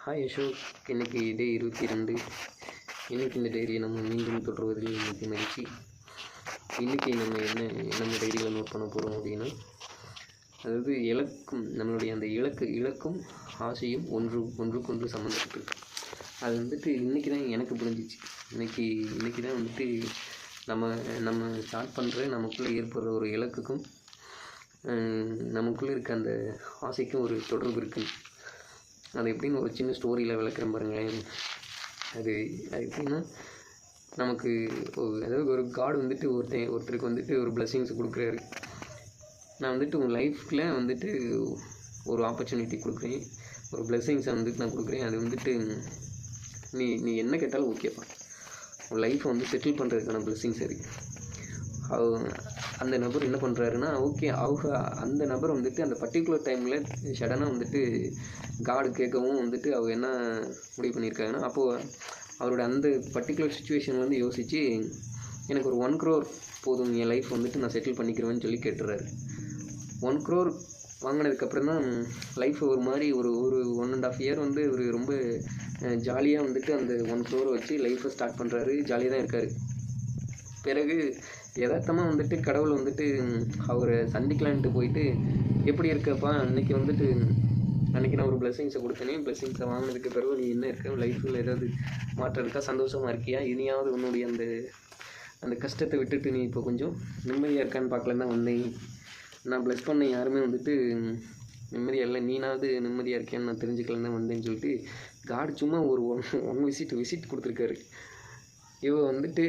Hi Ashok இன்னைக்கு டே இருபத்தி ரெண்டு இன்னைக்கு இந்த டைரியை நம்ம மீண்டும் தொடர்வதில் இன்னைக்கு மகிழ்ச்சி. இன்றைக்கி நம்ம என்ன நம்ம டைரியில் நோட் பண்ண போகிறோம் அப்படின்னா அதாவது இலக்கும் நம்மளுடைய அந்த இலக்கு இலக்கும் ஆசையும் ஒன்று ஒன்றுக்கொன்று சம்மந்தப்பட்டிருக்கு அது வந்துட்டு இன்றைக்கி தான் எனக்கு புரிஞ்சிச்சு. இன்றைக்கி இன்றைக்கி தான் வந்துட்டு நம்ம நம்ம ஸ்டார்ட் பண்ணுற நமக்குள்ளே ஏற்படுற ஒரு இலக்குக்கும் நமக்குள்ளே இருக்க அந்த ஆசைக்கும் ஒரு தொடர்பு இருக்குது அது எப்படின்னு ஒரு சின்ன ஸ்டோரியில் விளக்குறேன் பாருங்களேன். அது அது எப்படின்னா நமக்கு அதாவது ஒரு காடு வந்துட்டு ஒருத்தன் ஒருத்தருக்கு வந்துட்டு ஒரு பிளெஸிங்ஸ் கொடுக்குறாரு. நான் வந்துட்டு உன் லைஃப்பில் வந்துட்டு ஒரு ஆப்பர்ச்சுனிட்டி கொடுக்குறேன். ஒரு பிளெஸிங்ஸை வந்துட்டு நான் கொடுக்குறேன். அது வந்துட்டு நீ நீ என்ன கேட்டாலும் ஓகேப்பா உன் லைஃப்பை வந்து செட்டில் பண்ணுறதுக்கான பிளெஸிங்ஸ் இருக்குது அந்த நபர் என்ன பண்ணுறாருன்னா ஓகே அவங்க அந்த நபர் வந்துட்டு அந்த பர்டிகுலர் டைமில் சடனாக வந்துட்டு காடு கேட்கவும் வந்துட்டு அவங்க என்ன முடிவு பண்ணியிருக்காங்கன்னா அப்போது அவரோட அந்த பர்டிகுலர் சுச்சுவேஷனில் வந்து யோசித்து எனக்கு ஒரு ஒன் க்ரோர் போதும் என் லைஃப் வந்துட்டு நான் செட்டில் பண்ணிக்கிறேன்னு சொல்லி கேட்டுறாரு. ஒன் க்ரோர் வாங்கினதுக்கப்புறம் தான் லைஃப் ஒரு மாதிரி ஒரு ஒரு ஒன் அண்ட் ஆஃப் இயர் வந்து ஒரு ரொம்ப ஜாலியாக வந்துட்டு அந்த ஒன் க்ரோரை வச்சு லைஃப்பை ஸ்டார்ட் பண்ணுறாரு ஜாலியாக தான் இருக்கார். பிறகு யதார்த்தமாக வந்துட்டு கடவுள் வந்துட்டு அவரை சந்திக்கலான்ட்டு போயிட்டு எப்படி இருக்கப்பா அன்னைக்கு வந்துட்டு அன்றைக்கி நான் ஒரு பிளெஸிங்ஸை கொடுத்தேனே பிளெஸிங்ஸை வாங்கினதுக்கு பிறகு நீ என்ன இருக்க? லைஃப்பில் ஏதாவது மாற்றம் இருக்கா? சந்தோஷமாக இருக்கியா? இனியாவது உன்னுடைய அந்த அந்த கஷ்டத்தை விட்டுட்டு நீ இப்போ கொஞ்சம் நிம்மதியாக இருக்கான்னு பார்க்கலன்னு தான் வந்தேன். நான் ப்ளஸ் பண்ண யாருமே வந்துட்டு நிம்மதியாக இல்லை. நீனாவது நிம்மதியாக இருக்கியான்னு நான் தெரிஞ்சுக்கலன்னு தான் வந்தேன்னு சொல்லிட்டு காட் சும்மா ஒரு ஒன் ஒன் விசிட் விசிட் கொடுத்துருக்காரு. இவ வந்துட்டு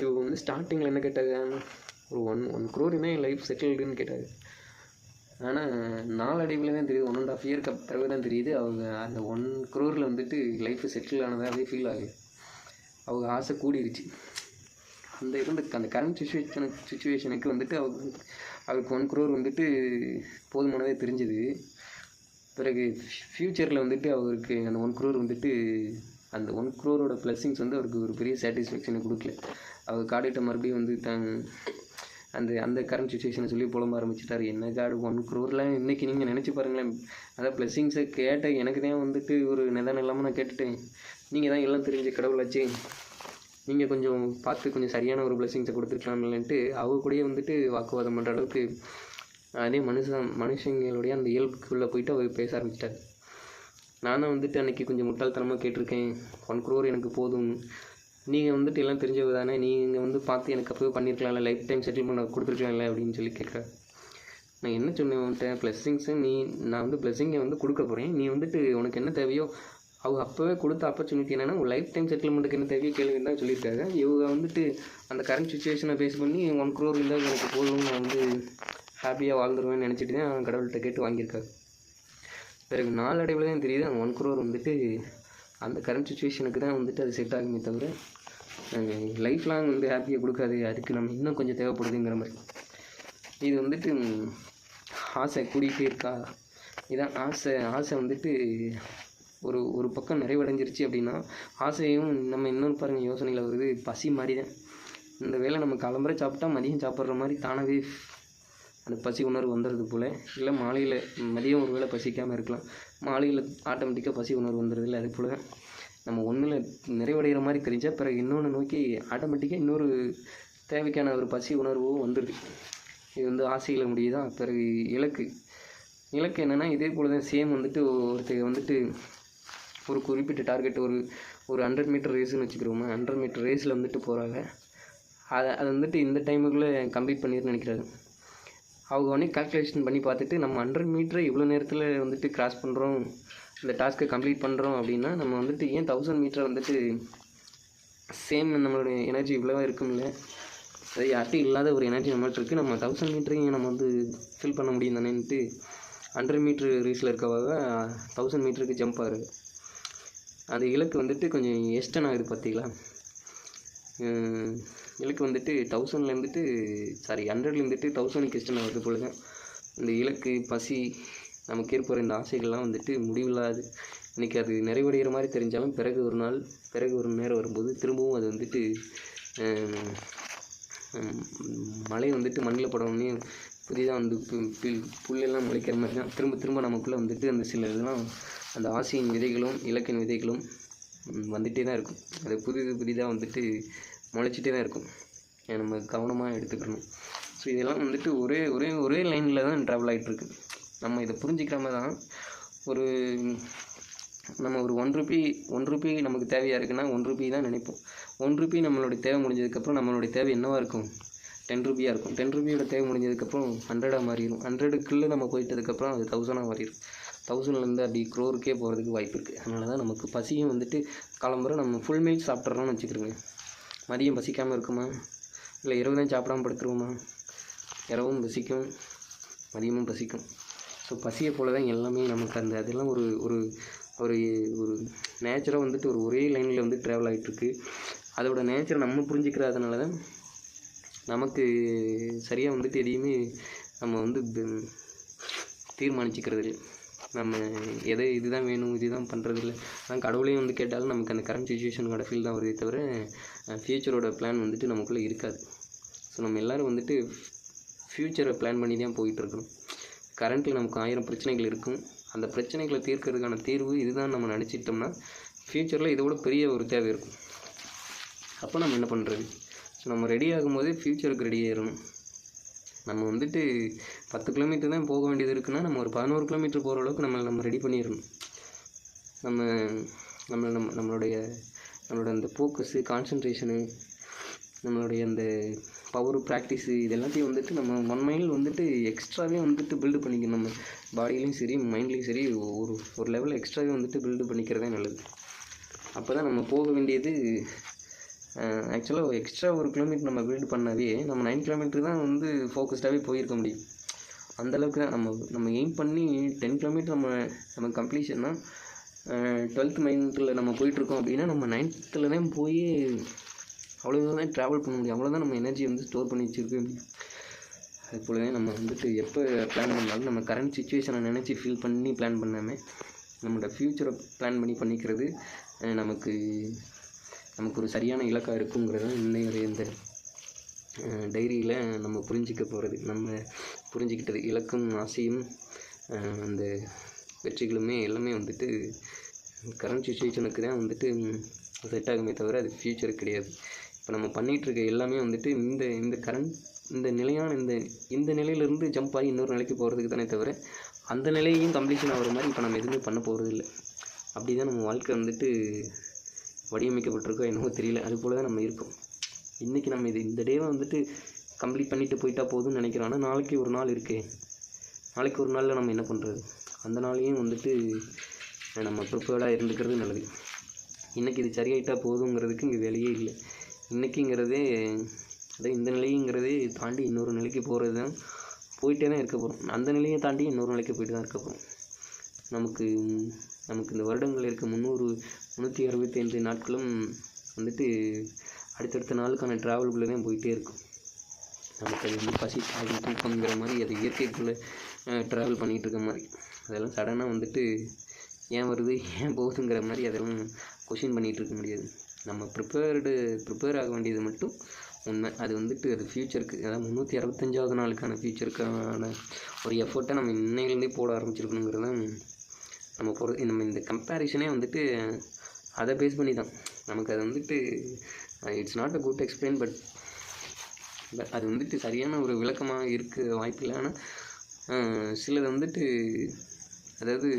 இவ வந்து ஸ்டார்டிங்கில் என்ன கேட்டாங்க? ஒரு ஒன் ஒன் க்ரோர்னா என் லைஃப் செட்டில்டுன்னு கேட்டாங்க ஆனால் நாளடைவில் தான் தெரியுது ஒன் அண்ட் ஆஃப் இயர்க்கு பிறகு தான் தெரியுது அவங்க அந்த ஒன் க்ரோரில் வந்துட்டு லைஃப் செட்டில் ஆனதாகவே ஃபீல் ஆகுது. அவங்க ஆசை கூடிருச்சு. அந்த இருந்த அந்த கரண்ட் சுச்சுவேஷனுக்கு சுச்சுவேஷனுக்கு வந்துட்டு அவங்க அவருக்கு ஒன் க்ரோர் வந்துட்டு போதுமானதே தெரிஞ்சுது. பிறகு ஃப்யூச்சரில் வந்துட்டு அவருக்கு அந்த ஒன் க்ரோர் வந்துட்டு அந்த ஒன் க்ரோரோட ப்ளஸ்ஸிங்ஸ் வந்து அவருக்கு ஒரு பெரிய சாட்டிஸ்ஃபேக்ஷனை கொடுக்கல. அவர் காடிட்ட மறுபடியும் வந்து தாங்க அந்த அந்த கரண்ட் சுச்சுவேஷனை சொல்லி புலம்ப ஆரம்பிச்சிட்டாரு. என்ன காடு ஒன் க்ரோர்லாம் இன்றைக்கி நீங்கள் நினச்சி பாருங்களேன். அதான் ப்ளஸ்ஸிங்ஸை கேட்ட எனக்கு தான் வந்துட்டு ஒரு நிதானம் இல்லாமல் நான் கேட்டுட்டேன். நீங்கள் தான் எல்லாம் தெரிஞ்ச கடவுளாச்சு. நீங்கள் கொஞ்சம் பார்த்து கொஞ்சம் சரியான ஒரு பிளெஸிங்ஸை கொடுத்துருக்கலாம்லன்ட்டு அவங்க கூடயே வந்துட்டு வாக்குவாதம் பண்ணுற அளவுக்கு அதே மனுஷன் மனுஷங்களுடைய அந்த இயல்புக்குள்ளே போயிட்டு அவர் பேச ஆரம்பிச்சிட்டார். நானும் வந்துட்டு அன்றைக்கி கொஞ்சம் முட்டாள்தனமாக கேட்டிருக்கேன். ஒன் குரோர் எனக்கு போதும். நீங்கள் வந்துட்டு எல்லாம் தெரிஞ்சவ தானே. நீங்கள் வந்து பார்த்து எனக்கு அப்போவே பண்ணியிருக்கலாம்ல லைஃப் டைம் செட்டில்மெண்ட் கொடுத்துருக்கலாம்ல அப்படின்னு சொல்லி கேட்குறேன் நான் என்ன சொன்னேன் வந்துட்டேன் ப்ளஸ்ஸிங்ஸு நீ நான் வந்து ப்ளஸ்ஸிங்கை வந்து கொடுக்க போகிறேன் நீ வந்துட்டு உனக்கு என்ன தேவையோ அவங்க அப்போவே கொடுத்த ஆப்பர்ச்சுனிட்டி என்னென்னா உன் லைஃப் டைம் செட்டில்மெண்ட்டுக்கு என்ன தேவையோ கேளுங்கன்னு தான் சொல்லியிருக்காங்க. இவங்க வந்துட்டு அந்த கரண்ட் சுச்சுவேஷனை பேஸ் பண்ணி ஒன் குரோர் இருந்தால் எனக்கு போதும் நான் வந்து ஹாப்பியாக வாழ்ந்துருவேன்னு நினச்சிட்டு தான் கடவுள்கிட்ட கேட்டு வாங்கியிருக்காங்க. பிறகு நாளடைவில் தான் தெரியுது. அந்த ஒன் க்ரோர் வந்துட்டு அந்த கரண்ட் சுச்சுவேஷனுக்கு தான் வந்துட்டு அது செட் ஆகுமே தவிர லைஃப் லாங் வந்து ஹாப்பியாக கொடுக்காது. அதுக்கு நம்ம இன்னும் கொஞ்சம் தேவைப்படுதுங்கிற மாதிரி. இது வந்துட்டு ஆசை கூடிகிட்டே இருக்கா? இதான் ஆசை. ஆசை வந்துட்டு ஒரு ஒரு பக்கம் நிறைவடைஞ்சிருச்சு அப்படின்னா ஆசையும் நம்ம இன்னொரு பாருங்கள் யோசனையில் வருது. பசி மாதிரி தான் இந்த வேலை நம்ம கிளம்புற சாப்பிட்டா மதியம் சாப்பிட்ற மாதிரி தானாகவே அந்த பசி உணர்வு வந்துடுது போல் இல்லை மாலையில் மதியம் ஒரு வேளை பசிக்காமல் இருக்கலாம். மாலையில் ஆட்டோமேட்டிக்காக பசி உணர்வு வந்துடுது இல்லை அது போல் தான் நம்ம ஒன்றில் நிறைவடைகிற மாதிரி தெரிஞ்சால் பிறகு இன்னொன்று நோக்கி ஆட்டோமேட்டிக்காக இன்னொரு தேவைக்கான ஒரு பசி உணர்வும் வந்துடுது இது வந்து ஆசையில் முடியுதா? பிறகு இலக்கு. இலக்கு என்னென்னா இதே போல் தான் சேம் வந்துட்டு ஒருத்தர் வந்துட்டு ஒரு குறிப்பிட்ட டார்கெட் ஒரு ஒரு ஹண்ட்ரட் மீட்டர் ரேஸ்னு வச்சுக்கிறோமா ஹண்ட்ரட் மீட்டர் ரேஸில் வந்துட்டு போகிறாங்க அதை அதை வந்துட்டு இந்த டைமுக்குள்ளே கம்ப்ளீட் பண்ணிடுன்னு நினைக்கிறாரு அவங்க உடனே கால்குலேஷன் பண்ணி பார்த்துட்டு நம்ம ஹண்ட்ரட் மீட்டரை இவ்வளோ நேரத்தில் வந்துட்டு கிராஸ் பண்ணுறோம் இந்த டாஸ்க்கை கம்ப்ளீட் பண்ணுறோம் அப்படின்னா நம்ம வந்துட்டு ஏன் தௌசண்ட் மீட்டரை வந்துட்டு சேம் நம்மளுடைய எனர்ஜி இவ்வளோவா இருக்கும்ல? அது யார்ட்டும் இல்லாத ஒரு எனர்ஜி நம்மள்ட்ட இருக்குது நம்ம தௌசண்ட் மீட்டரையும் நம்ம வந்து ஃபில் பண்ண முடியும் தானேன்ட்டு ஹண்ட்ரட் மீட்ரு ரேஸில் இருக்கவாக தௌசண்ட் மீட்டருக்கு ஜம்ப் ஆகுது அது இலக்கு வந்துட்டு கொஞ்சம் எஸ்டன் ஆகுது பார்த்தீங்களா இலக்கு வந்துட்டு தௌசண்ட்லேருந்துட்டு சாரி ஹண்ட்ரட்லேருந்துட்டு தௌசண்ட் எஸ்டன் வருது போல தான் இந்த இலக்கு பசி நமக்கு ஏற்படுற இந்த ஆசைகள்லாம் வந்துட்டு முடிவில்லாது. இன்றைக்கி அது நிறைவடைகிற மாதிரி தெரிஞ்சாலும் பிறகு ஒரு நாள் பிறகு ஒரு நேரம் வரும்போது திரும்பவும் அது வந்துட்டு மழை வந்துட்டு மண்ணில் படணுன்னே புதிதாக வந்து புல் புல்லெல்லாம் முளைக்கிற மாதிரி தான். திரும்ப திரும்ப நமக்குள்ளே வந்துட்டு அந்த சில இதெல்லாம் அந்த ஆசையின் விதைகளும் இலக்கின் விதைகளும் வந்துகிட்டே வந்துட்டே தான் இருக்கும். அது புதிது புதிதாக வந்துட்டு முளைச்சிட்டே தான் இருக்கும் நம்ம கவனமாக எடுத்துக்கணும். ஸோ இதெல்லாம் வந்துட்டு ஒரே ஒரே ஒரே லைனில் தான் ட்ராவல் ஆகிட்டுருக்கு நம்ம இதை புரிஞ்சிக்காம தான் ஒரு நம்ம ஒரு ஒன் ருபி ஒன் ருபி நமக்கு தேவையாக இருக்குன்னா ஒன் ருபி தான் நினைப்போம். ஒன் ருபி நம்மளுடைய தேவை முடிஞ்சதுக்கப்புறம் நம்மளுடைய தேவை என்னவாக இருக்கும்? டென் ருபியாக இருக்கும். டென் ருபியோட தேவை முடிஞ்சதுக்கப்புறம் ஹண்ட்ரடாக மாறிடும் ஹண்ட்ரடுக்குள்ளே நம்ம போயிட்டதுக்கப்புறம் அது தௌசண்டாக மாறிடும் தௌசண்ட்லேருந்து அப்படி க்ரோருக்கே போகிறதுக்கு வாய்ப்பு இருக்குது அதனால தான் நமக்கு பசியும் வந்துட்டு காலம்புற நம்ம ஃபுல் மீல் சாப்பிட்றோம்னு வச்சுக்கிறோங்க மதியம் பசிக்காமல் இருக்குமா? இல்லை இரவு தான் சாப்பிடாம படுத்துருவோமா? இரவும் பசிக்கும் மதியமும் பசிக்கும். ஸோ பசியை போல தான் எல்லாமே நமக்கு அந்த அதெல்லாம் ஒரு ஒரு ஒரு ஒரு நேச்சராக வந்துட்டு ஒரு ஒரே லைனில் வந்து ட்ராவல் ஆகிட்டுருக்கு அதோட நேச்சரை நம்ம புரிஞ்சுக்கிறதுனால தான் நமக்கு சரியாக வந்துட்டு எதையுமே நம்ம வந்து தீர்மானிச்சுக்கிறது இல்லை நம்ம எதை இதுதான் வேணும் இதுதான் பண்ணுறது இல்லை ஆனால் கடவுளையும் வந்து கேட்டாலும் நமக்கு அந்த கரண்ட் சுச்சுவேஷனோட ஃபீல் தான் வருதே தவிர ஃப்யூச்சரோட பிளான் வந்துட்டு நமக்குள்ளே இருக்காது. ஸோ நம்ம எல்லோரும் வந்துட்டு ஃப்யூச்சரை பிளான் பண்ணி தான் போயிட்டுருக்கணும். கரண்ட்டில் நமக்கு ஆயிரம் பிரச்சனைகள் இருக்கும். அந்த பிரச்சனைகளை தீர்க்கறதுக்கான தீர்வு இதுதான் நம்ம நினச்சிட்டோம்னா ஃப்யூச்சரில் இதை விட பெரிய ஒரு தேவை இருக்கும். அப்போ நம்ம என்ன பண்ணுறது ஸோ நம்ம ரெடி ஆகும்போது ஃப்யூச்சருக்கு ரெடி ஆயிடணும் நம்ம வந்துட்டு பத்து கிலோமீட்டர் தான் போக வேண்டியது இருக்குன்னா நம்ம ஒரு பதினோரு கிலோமீட்டர் போகிற அளவுக்கு நம்ம நம்ம ரெடி பண்ணிடணும். நம்ம நம்ம நம்ம நம்மளுடைய நம்மளோட அந்த ஃபோக்கஸு கான்சன்ட்ரேஷனு நம்மளுடைய அந்த பவர் ப்ராக்டிஸு இது எல்லாத்தையும் வந்துட்டு நம்ம ஒன் மைண்டில் வந்துட்டு எக்ஸ்ட்ராவே வந்துட்டு பில்டு பண்ணிக்கணும். நம்ம பாடியிலையும் சரி மைண்ட்லேயும் சரி ஒரு ஒரு லெவலில் எக்ஸ்ட்ராவே வந்துட்டு பில்டு பண்ணிக்கிறதே நல்லது. அப்போ தான் நம்ம போக வேண்டியது ஆக்சுவலாக எக்ஸ்ட்ரா ஒரு கிலோமீட்டர் நம்ம பில்டு பண்ணாவே நம்ம நைன் கிலோமீட்டர் தான் வந்து ஃபோக்கஸ்டாகவே போயிருக்க முடியும். அந்தளவுக்கு தான் நம்ம நம்ம எய்ம் பண்ணி டென் கிலோமீட்டர் நம்ம நம்ம கம்ப்ளீஷன்னா டுவெல்த் மைண்டில் நம்ம போயிட்டுருக்கோம் அப்படின்னா நம்ம நைன்த்தில் தான் போய் அவ்வளோ தான் ட்ராவல் பண்ண முடியும். அவ்வளோதான் நம்ம எனர்ஜி வந்து ஸ்டோர் பண்ணி வச்சுருக்க முடியும். அது போலவே நம்ம வந்துட்டு எப்போ பிளான் பண்ணாலும் நம்ம கரண்ட் சுச்சுவேஷனை நினச்சி ஃபீல் பண்ணி பிளான் பண்ணாமல் நம்மளோட ஃப்யூச்சரை பிளான் பண்ணி பண்ணிக்கிறது நமக்கு நமக்கு ஒரு சரியான இலக்காக இருக்குங்கிறது தான் இன்னைய இந்த டைரியில் நம்ம புரிஞ்சிக்க போகிறது நம்ம புரிஞ்சிக்கிட்டது இலக்கும் ஆசையும் அந்த வெற்றிகளுமே எல்லாமே வந்துட்டு கரண்ட் சுச்சுவேஷனுக்கு தான் வந்துட்டு செட் ஆகுமே தவிர அது ஃப்யூச்சருக்கு கிடையாது. இப்போ நம்ம பண்ணிகிட்டு இருக்க எல்லாமே வந்துட்டு இந்த இந்த கரண்ட் இந்த நிலையான இந்த இந்த நிலையிலேருந்து ஜம்ப் ஆகி இன்னொரு நிலைக்கு போகிறதுக்கு தானே தவிர அந்த நிலையையும் கம்ப்ளீஷன் ஆகிற மாதிரி இப்போ நம்ம எதுவுமே பண்ண போகிறது இல்லை அப்படி தான் நம்ம வாழ்க்கை வந்துட்டு வடிவமைக்கப்பட்டிருக்கோ என்னவோ தெரியல. அது போல தான் நம்ம இருக்கோம். இன்றைக்கி நம்ம இது இந்த டேவை வந்துட்டு கம்ப்ளீட் பண்ணிட்டு போயிட்டா போதும்னு நினைக்கிறோம். ஆனால் நாளைக்கு ஒரு நாள் இருக்கே. நாளைக்கு ஒரு நாளில் நம்ம என்ன பண்ணுறது அந்த நாளையும் வந்துட்டு நம்ம ப்ரிப்பேர்டாக இருந்துக்கிறது நல்லது. இன்றைக்கி இது சரியாயிட்டா போதுங்கிறதுக்கு இங்கே வேலையே இல்லை. இன்றைக்கிங்கிறதே அதான் இந்த நிலைங்கிறதே தாண்டி இன்னொரு நிலைக்கு போகிறது தான் போயிட்டே தான் இருக்க போகிறோம் அந்த நிலையை தாண்டி இன்னொரு நிலைக்கு போயிட்டு தான் இருக்க போகிறோம் நமக்கு நமக்கு இந்த வருடங்கள் இருக்க முந்நூறு முந்நூற்றி அறுபத்தைந்து நாட்களும் வந்துட்டு அடுத்தடுத்த நாளுக்கான ட்ராவலுக்குள்ளே தான் போயிட்டே இருக்கும். நமக்கு அது வந்து பசி தாகம் தூக்கங்கிற மாதிரி அது இயற்கைக்குள்ளே ட்ராவல் பண்ணிகிட்டு இருக்க மாதிரி. அதெல்லாம் சடனாக வந்துட்டு ஏன் வருது ஏன் போகுதுங்கிற மாதிரி அதெல்லாம் கொஷின் பண்ணிகிட்டு இருக்க முடியாது. நம்ம ப்ரிப்பேர்டு ப்ரிப்பேர் ஆக வேண்டியது மட்டும் உண்மை. அது வந்துட்டு அது ஃப்யூச்சருக்கு அதாவது முந்நூற்றி அறுபத்தஞ்சாவது நாளுக்கான ஃப்யூச்சருக்கான ஒரு எஃபர்ட்டை நம்ம இன்னையிலேருந்தே போட ஆரம்பிச்சிருக்கணுங்கிறது நம்ம போகிறது நம்ம இந்த கம்பேரிஷனே வந்துட்டு அதை பேஸ் பண்ணி தான் நமக்கு அது வந்துட்டு it's not a good explain but but அது வந்துட்டு சரியான ஒரு விளக்கமாக இருக்க வாய்ப்பில்லை. ஆனால் சிலது வந்துட்டு அதாவது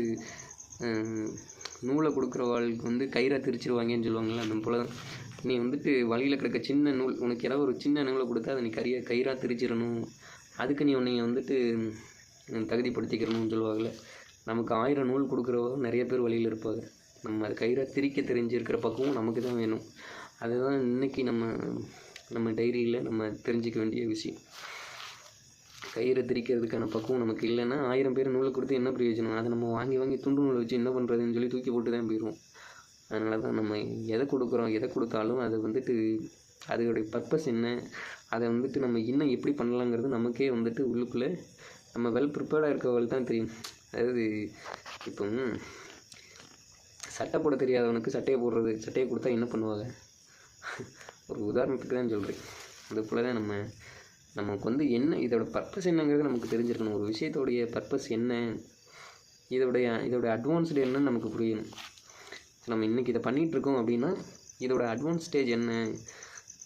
நூலை நூலை கொடுக்குறவாளுக்கு வந்து கயிறை திரிச்சிருவாங்கன்னு சொல்லுவாங்கள்ல அந்த போல தான். நீ வந்துட்டு வழியில் கிடக்க சின்ன நூல் உனக்கு ஏதாவது ஒரு சின்ன நூலை கொடுத்தா அதை நீ கரிய கயிறாக திரிச்சிடணும் அதுக்கு நீ உன்னை வந்துட்டு தகுதிப்படுத்திக்கிறணும்னு சொல்லுவாங்கள்ல நமக்கு ஆயிரம் நூல் கொடுக்குறவங்க நிறைய பேர் வழியில் இருப்பாங்க. நம்ம அது கயிறாக திரிக்க தெரிஞ்சிருக்கிற பக்குவம் நமக்கு தான் வேணும். அதுதான் இன்னைக்கு நம்ம நம்ம டைரியில் நம்ம தெரிஞ்சிக்க வேண்டிய விஷயம். கயிறை திரிக்கிறதுக்கான பக்குவம் நமக்கு இல்லைன்னா ஆயிரம் பேர் நூலை கொடுத்து என்ன பிரயோஜனம்? அதை நம்ம வாங்கி வாங்கி துண்டு நூலை வச்சு என்ன பண்ணுறதுன்னு சொல்லி தூக்கி போட்டு தான் போயிடுவோம். அதனால தான் நம்ம எதை கொடுக்குறோம் எதை கொடுத்தாலும் அது வந்துட்டு அதோடைய பர்பஸ் என்ன? அதை வந்துட்டு நம்ம இன்னும் எப்படி பண்ணலாங்கிறது நமக்கே வந்துட்டு உள்ளுக்குள்ளே நம்ம வெல் ப்ரிப்பேர்டாக இருக்கவள் தான் தெரியும். அதாவது இப்போ சட்டை போட தெரியாதவனுக்கு சட்டையை போடுறது சட்டையை கொடுத்தா என்ன பண்ணுவாங்க? ஒரு உதாரணத்துக்கு தான் சொல்கிறேன் அது போல தான் நம்ம நமக்கு வந்து என்ன இதோட பர்பஸ் என்னங்கிறது நமக்கு தெரிஞ்சிருக்கணும். ஒரு விஷயத்தோடைய பர்பஸ் என்ன இதோடைய இதோட அட்வான்ஸ்டு என்னன்னு நமக்கு புரியணும். நம்ம இன்றைக்கி இதை பண்ணிகிட்ருக்கோம் அப்படின்னா இதோட அட்வான்ஸ் ஸ்டேஜ் என்ன?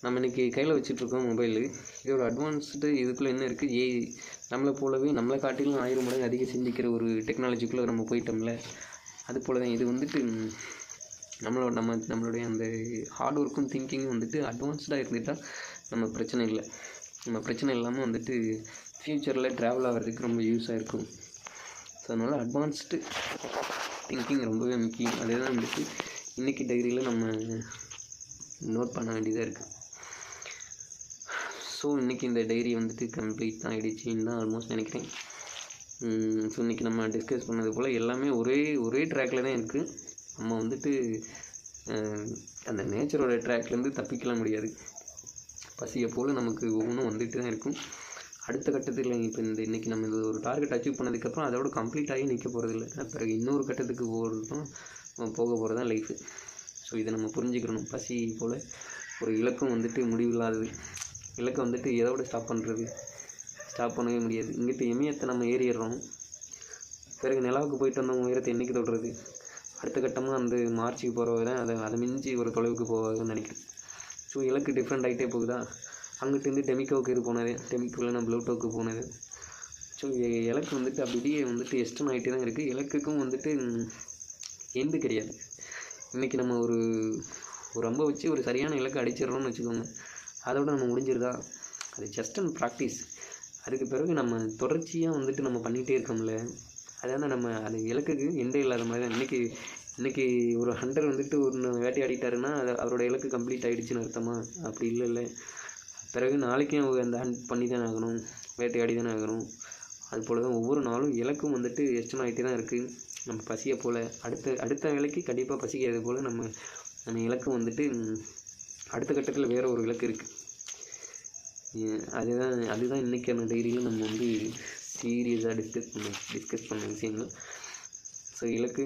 நம்ம இன்றைக்கி கையில் வச்சுட்ருக்கோம் மொபைலு இதோட அட்வான்ஸ்டு இதுக்குள்ளே என்ன இருக்குது ஏ நம்மளை போலவே நம்மளை காட்டிலும் ஆயிரம் மடங்கு அதிக சிந்திக்கிற ஒரு டெக்னாலஜிக்குள்ளே நம்ம போயிட்டோம்ல. அது போல தான் இது வந்துட்டு நம்மளோட நம்ம நம்மளுடைய அந்த ஹார்ட் ஒர்க்கும் திங்கிங்கும் வந்துட்டு அட்வான்ஸ்டாக இருந்துட்டால் நம்ம பிரச்சனை இல்லை. நம்ம பிரச்சனை இல்லாமல் வந்துட்டு ஃப்யூச்சரில் ட்ராவல் ஆகிறதுக்கு ரொம்ப யூஸாக இருக்கும். ஸோ அதனால் அட்வான்ஸ்டு திங்கிங் ரொம்பவே முக்கியம். அதே தான் வந்துட்டு இன்றைக்கி டைரியில் நம்ம நோட் பண்ண வேண்டியதாக இருக்குது ஸோ இன்றைக்கி இந்த டைரி வந்துட்டு கம்ப்ளீட் தான் ஆகிடுச்சின்னு தான் ஆல்மோஸ்ட் நினைக்கிறேன். ஸோ இன்றைக்கி நம்ம டிஸ்கஸ் பண்ணது போல் எல்லாமே ஒரே ஒரே ட்ராக்கில் தான் இருக்குது நம்ம வந்துட்டு அந்த நேச்சரோட ட்ராக்லேருந்து தப்பிக்கலாம் முடியாது. பசியை போல் நமக்கு ஒவ்வொன்றும் வந்துட்டு தான் இருக்கும். அடுத்த கட்டத்தில் இப்போ இந்த இன்றைக்கி நம்ம இது ஒரு டார்கெட் அச்சீவ் பண்ணதுக்கப்புறம் அதோட கம்ப்ளீட் ஆகி நிற்க போகிறதில்ல பிறகு இன்னொரு கட்டத்துக்கு போகிறதும் நம்ம போக போகிறது தான் லைஃபு ஸோ இதை நம்ம புரிஞ்சுக்கிறணும் பசி போல் ஒரு இலக்கம் வந்துட்டு முடிவில்லாதது. இலக்கை வந்துட்டு எதோட ஸ்டாப் பண்ணுறது ஸ்டாப் பண்ணவே முடியாது. இங்கிட்ட இமயத்தை நம்ம ஏறிடுறோம். பிறகு நிலாவுக்கு போயிட்டு வந்தவங்க உயரத்தை என்றைக்கு தொடுறது? அடுத்த கட்டமாக அந்த மார்ச்சுக்கு போகிறவங்க தான் அதை அதை மிஞ்சி ஒரு தொலைவுக்கு போவாங்கன்னு நினைக்கிறேன். ஸோ இலக்கு டிஃப்ரெண்ட் ஆகிட்டே போகுதா? அங்கிட்டேருந்து டெமிக்கோவுக்கு இது போனது. டெமிக்கோவில் நான் ப்ளூட்டோவுக்கு போனது. ஸோ இலக்கு வந்துட்டு அப்படியே வந்துட்டு எஸ்டன் ஆகிட்டே தான் இருக்குது இலக்குக்கும் வந்துட்டு எந்த கிடையாது. இன்றைக்கி நம்ம ஒரு ஒரு ரொம்ப வச்சு ஒரு சரியான இலக்கை அடிச்சிடறோம்னு வச்சுக்கோங்க. அதோட நம்ம முடிஞ்சிருதா? அது ஜஸ்ட் அண்ட் ப்ராக்டிஸ் அதுக்கு பிறகு நம்ம தொடர்ச்சியாக வந்துட்டு நம்ம பண்ணிகிட்டே இருக்கோம்ல. அதான நம்ம அது இலக்குக்கு எண்டே இல்லாத மாதிரி தான். இன்றைக்கி இன்றைக்கி ஒரு ஹண்டர் வந்துட்டு ஒன்று வேட்டையாடிட்டாருன்னா அது அவரோட இலக்கு கம்ப்ளீட் ஆகிடுச்சின்னு அர்த்தமா? அப்படி இல்லைல்ல. பிறகு நாளைக்கும் அவங்க அந்த ஹண்ட் பண்ணி தானே ஆகணும் வேட்டையாடி தானே ஆகணும். அது போல் தான் ஒவ்வொரு நாளும் இலக்கும் வந்துட்டு எச்சமாகிட்டே தான் இருக்குது நம்ம பசியை போல் அடுத்த அடுத்த வேலைக்கு கண்டிப்பாக பசிக்கிறது போல் நம்ம நம்ம இலக்கும் வந்துட்டு அடுத்த கட்டத்தில் வேறு ஒரு இலக்கு இருக்குது அதுதான் அதுதான் இன்றைக்கான டைரியில் நம்ம வந்து சீரியஸாக டிஸ்கஸ் பண்ண டிஸ்கஸ் பண்ண விஷயங்கள். ஸோ இலக்கு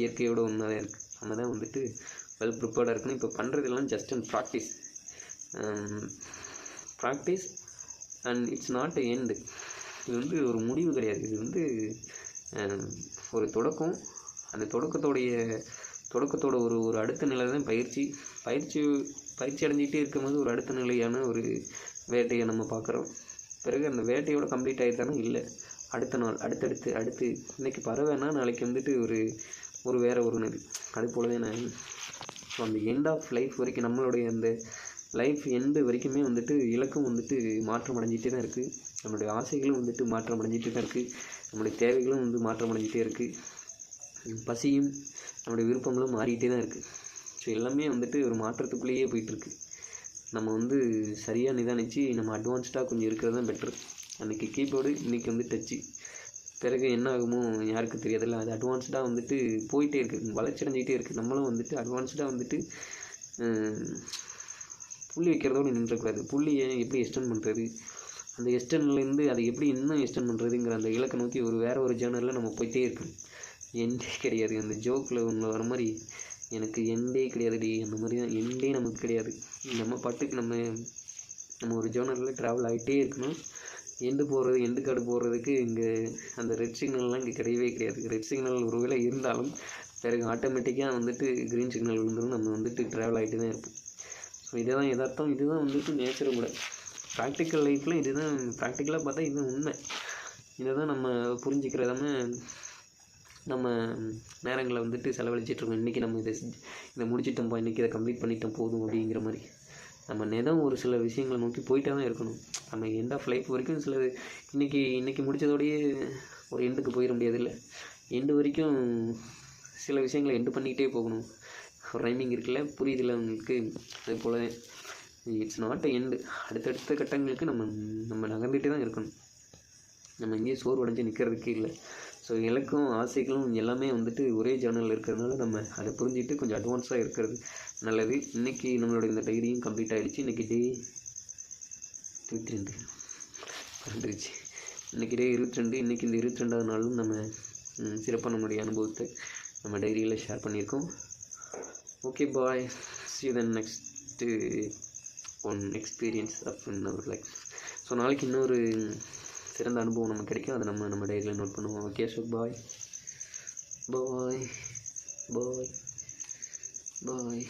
இயற்கையோட ஒன்றா தான் இருக்குது நம்ம தான் வந்துட்டு வெல் ப்ரிப்பேர்டாக இருக்கணும். இப்போ பண்ணுறதெல்லாம் just and practice practice and it's not a end இது வந்து ஒரு முடிவு கிடையாது. இது வந்து ஒரு தொடக்கம். அந்த தொடக்கத்தோடைய தொடக்கத்தோட ஒரு ஒரு அடுத்த நிலை தான் பயிற்சி. பயிற்சி பயிற்சி அடைஞ்சிக்கிட்டே இருக்கும்போது ஒரு அடுத்த நிலையான ஒரு வேட்டையை நம்ம பார்க்குறோம். பிறகு அந்த வேட்டையோட கம்ப்ளீட் ஆகிட்டானா இல்லை. அடுத்த நாள் அடுத்தடுத்து அடுத்து இன்னைக்கு பறவைன்னா நாளைக்கு வந்துட்டு ஒரு ஒரு வேறு ஒரு நதி அது போலவே நான் ஸோ அந்த எண்ட் ஆஃப் லைஃப் வரைக்கும் நம்மளுடைய அந்த லைஃப் எண்டு வரைக்குமே வந்துட்டு இலக்கும் வந்துட்டு மாற்றம் அடைஞ்சிட்டே தான் இருக்குது நம்மளுடைய ஆசைகளும் வந்துட்டு மாற்றம் அடைஞ்சிட்டே தான் இருக்குது நம்மளுடைய தேவைகளும் வந்து மாற்றம் அடைஞ்சிட்டே இருக்குது பசியும் நம்மளுடைய விருப்பங்களும் மாறிக்கிட்டே தான் இருக்குது ஸோ எல்லாமே வந்துட்டு ஒரு மாற்றத்துக்குள்ளேயே போயிட்டுருக்கு. நம்ம வந்து சரியாக நிதானித்து நம்ம அட்வான்ஸ்டாக கொஞ்சம் இருக்கிறது தான் பெட்ரு அன்றைக்கி கீபோர்டு இன்றைக்கி வந்து டச்சு பிறகு என்ன ஆகுமோ யாருக்கும் தெரியாதுல்ல. அது அட்வான்ஸ்டாக வந்துட்டு போயிட்டே இருக்குது வளர்ச்சி அடைஞ்சிக்கிட்டே இருக்குது நம்மளும் வந்துட்டு அட்வான்ஸ்டாக வந்துட்டு புள்ளி வைக்கிறதோடு நின்றக்கூடாது. புள்ளியை எப்படி எக்ஸ்டெண்ட் பண்ணுறது அந்த எஸ்டர்ன்லேருந்து அதை எப்படி இன்னும் எக்ஸ்டெண்ட் பண்ணுறதுங்கிற அந்த இலக்கை நோக்கி ஒரு வேறு ஒரு ஜேர்னலில் நம்ம போயிட்டே இருக்கணும். எண்டே கிடையாது. அந்த ஜோக்கில் ஒன்று வர மாதிரி எனக்கு எண்டே கிடையாதுடி அந்த மாதிரி தான் எண்டே நமக்கு கிடையாது. நம்ம பாட்டுக்கு நம்ம நம்ம ஒரு ஜேர்னலில் ட்ராவல் ஆகிட்டே இருக்கணும். எண்டு போகிறது எண்டு காடு போடுறதுக்கு இங்கே அந்த ரெட் சிக்னல்லாம் இங்கே கிடையவே கிடையாது. ரெட் சிக்னல் ஒருவேளை இருந்தாலும் பிறகு ஆட்டோமேட்டிக்காக வந்துட்டு க்ரீன் சிக்னல் விழுந்தாலும் நம்ம வந்துட்டு ட்ராவல் ஆகிட்டு தான் இருப்போம். ஸோ இதுதான் எதார்த்தம். இதுதான் வந்துட்டு நேச்சரும் கூட ப்ராக்டிக்கல் லைஃப்பில் இதுதான் ப்ராக்டிக்கலாக பார்த்தா இதுதான் உண்மை. இதை தான் நம்ம புரிஞ்சுக்கிறதாம நம்ம நேரங்களை வந்துட்டு செலவழிச்சிட்ருக்கோம். இன்றைக்கி நம்ம இதை செஞ்சு இதை முடிச்சிட்டோம்ப்பா இன்றைக்கி இதை கம்ப்ளீட் பண்ணிட்டோம் போதும் அப்படிங்கிற மாதிரி. நம்ம நிதம் ஒரு சில விஷயங்களை நோக்கி போயிட்டே தான் இருக்கணும். நம்ம எண்ட் ஆஃப் லைஃப் வரைக்கும் சில இன்றைக்கி இன்றைக்கி முடித்ததோடையே ஒரு எண்டுக்கு போயிட முடியாதில்லை. எண்டு வரைக்கும் சில விஷயங்களை எண்டு பண்ணிக்கிட்டே போகணும். ரைமிங் இருக்குல்ல புரியுதுல்ல உங்களுக்கு? அது போல இட்ஸ் நாட் எண்டு அடுத்தடுத்த கட்டங்களுக்கு நம்ம நம்ம நகர்ந்துகிட்டே தான் இருக்கணும். நம்ம இங்கேயே சோர்வடைஞ்சு நிற்கிறதுக்கு இல்லை. ஸோ இலக்கும் ஆசைகளும் எல்லாமே வந்துட்டு ஒரே ஜேர்னலில் இருக்கிறதுனால நம்ம அதை புரிஞ்சுட்டு கொஞ்சம் அட்வான்ஸாக இருக்கிறது நல்லது. இன்றைக்கி நம்மளோட இந்த டைரியும் கம்ப்ளீட் ஆகிடுச்சு இன்றைக்கி டே இருபத்தி ரெண்டு மறந்துருச்சு இன்றைக்கி டே இருபத்தி ரெண்டு இன்றைக்கி இந்த இருபத்தி ரெண்டாவது நாளும் நம்ம சிறப்பாக நம்மளுடைய அனுபவத்தை நம்ம டைரியில் ஷேர் பண்ணியிருக்கோம். Okay bye see then next one experience of in life so நாளைக்கு இன்னொரு சிறந்த அனுபவம் நமக்கு கிடைக்கும். அதை நம்ம நம்ம டைரியில் நோட் பண்ணுவோம். ஓகே ஸோ பாய் பாய் பாய் பாய்